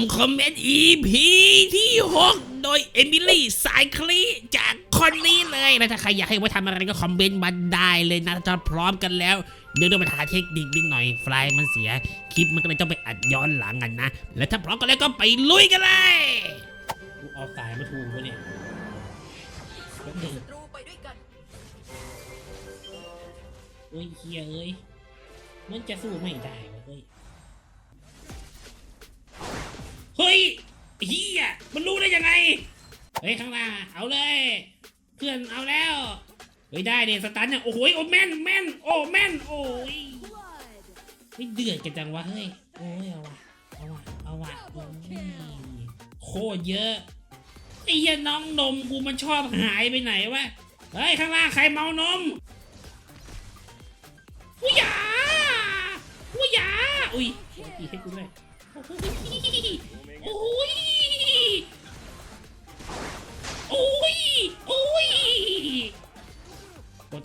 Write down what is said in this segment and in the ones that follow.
ำคอมเมนต์ EP ที่ 6 โดยเอมิลี่สายคลีจากคนนี้เลยนะถ้าใครอยากให้ไว้ทำอะไรก็คอมเมนต์มาได้เลยนะถ้าพร้อมกันแล้วเดี๋ยวต้องไปหาเทคนิคนิดหน่อยไฟล์มันเสีย คลิปมันก็เลยต้องไปอัดย้อนหลังกันนะ แล้วถ้าพร้อมกันแล้วก็ไปลุยกันเลยกูเอาสายมาถูกปะเนี่ยรูไปด้วยกันเอ้ยเฮียเอ้ยมันจะสู้ไม่ได้วะเฮ้ย เฮ้ยข้างหน้าเอาเลย เพื่อนเอาแล้วเฮ้ยได้เนี่ยสตันเนี่ยโอ้โหโอ้แม่นแม่นโอ้แม่นโอ้ยเฮ้ยเดือดกันจังวะเฮ้ยโอ้ยเอาวะเอาวะเอาวะโอ้ยโคตรเยอะไอ้เหี้ยน้องนมกูมันชอบหายไปไหนวะเฮ้ยข้างล่างใครเมานมอุ้ยหยาอุ้ยหยาอุ้ยตีให้กูด้วยโอ้ย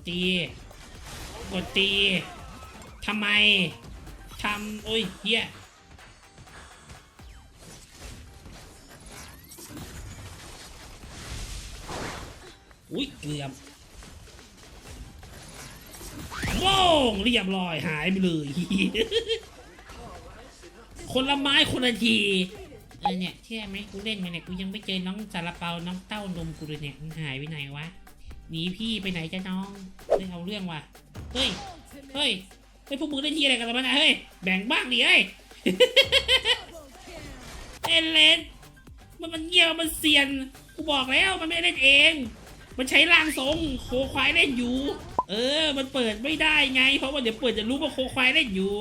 ตี กดตีทำไมทำโอ้ยเฮียอุ้ยเกือบโป้งเรียบร้อยหายไปเลย คนละไม้คนละทีเออเนี่ยเชื่อไหมกูเล่นมาเนี่ยกูยังไม่เจอน้องซาลาเปาน้องเต้านมกูเลยเนี่ยมันหายไปไหนวะ หนีพี่ไปไหนจ้ะน้องเฮ้ยเอาเรื่องว่ะ เฮ้ย เฮ้ย เฮ้ยพวกมึงเล่นทีอะไรกันแล้วนะเฮ้ย แบ่งบ้างดิเฮ้ย เอเลนมันมันเงียบมันเซียน กูบอกแล้วมันไม่เล่นเอง มันใช้ร่างทรงโคควายเล่นอยู่ เออ มันเปิดไม่ได้ไง เพราะว่าเดี๋ยวเปิดจะรู้ว่าโคควายเล่นอยู่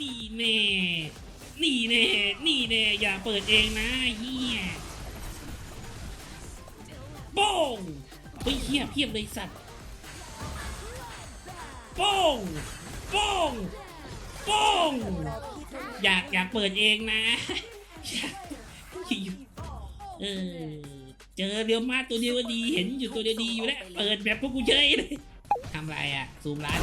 นี่แน่ นี่แน่ นี่แน่ อย่าเปิดเองนะเฮียโป้ง เฮ้ยเฮียเพียบเลยสัตว์ป้องป้องป้องอยากอยากเปิดเองนะเออเจอเดียวมาตัวเดียวก็ดีเห็นอยู่ตัวเดียวดีอยู่แล้วเปิดแบบพวกกูเฉยเลยทำไรอะซูมร้าน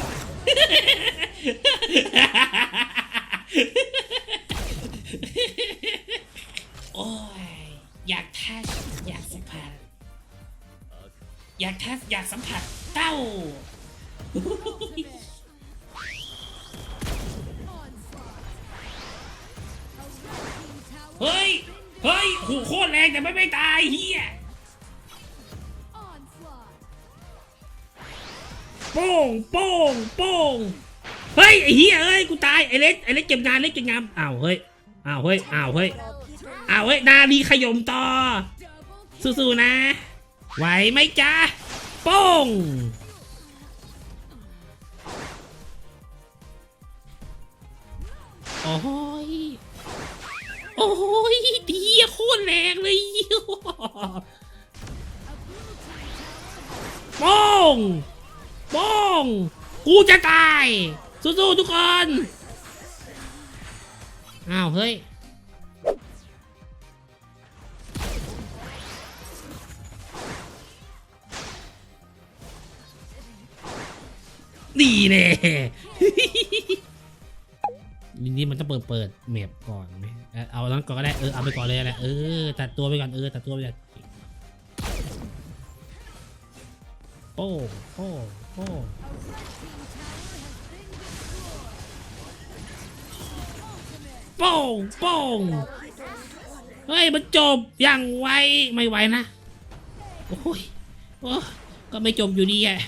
โอ้ อยากทัชอยากสัมผัสเต้า เฮ้ย เฮ้ยหูโคตรแรงแต่ไม่ไม่ตายเฮียโป้งโป้งโป้งเฮ้ยไอ้เฮียเอ้ยกูตายไอ้เล็กไอ้เล็กเก็บงานเล็กเก็บงานอ้าวเฮ้ยอ้าวเฮ้ยอ้าวเฮ้ยอ้าวเฮ้ยดาดีขยมต่อสู้ๆนะ ไหวไหมจ๊ะป้งโอ้ยโอ้ยดีอะโคตรแรงเลยโป้งป้งกูจะตาย สู้ๆทุกคน อ้าว เฮ้ย ดีเน่นี่นี่มันต้องเปิดเปิดเมพก่อนไหมเอ่อเอานั้นก่อนก็ได้เออเอาไปก่อนเลยแหละเออตัดตัวไปก่อนเออตัดตัวไปก่อนโป้โป้โป้งโป้งป้งเฮ้ยมันจบอย่างไวไม่ไหวนะโอ้ยโอ้ก็ไม่จบอยู่ดีอะ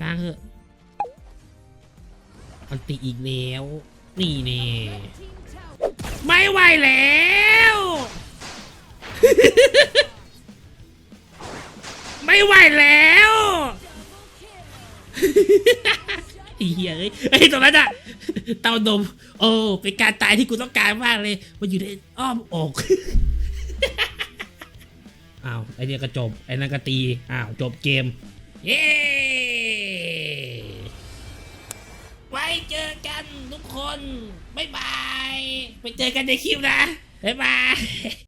เฮ้างเหอะมันติอีกแล้ว นี่เน่ไม่ไหวแล้ว ไม่ไหวแล้วเหี้ยไอ้ตรงนั้นอะเต้านม โอ้เป็นการตายที่กูต้องการมากเลย มันอยู่ในอ้อมอกอ้าวไอเนี้ยก็จบไอ้นั่นก็ตีอ้าวจบเกม เย้ ไว้ เจอกันทุกคน บ๊ายบาย ไปเจอกันในคลิปนะ บ๊ายบาย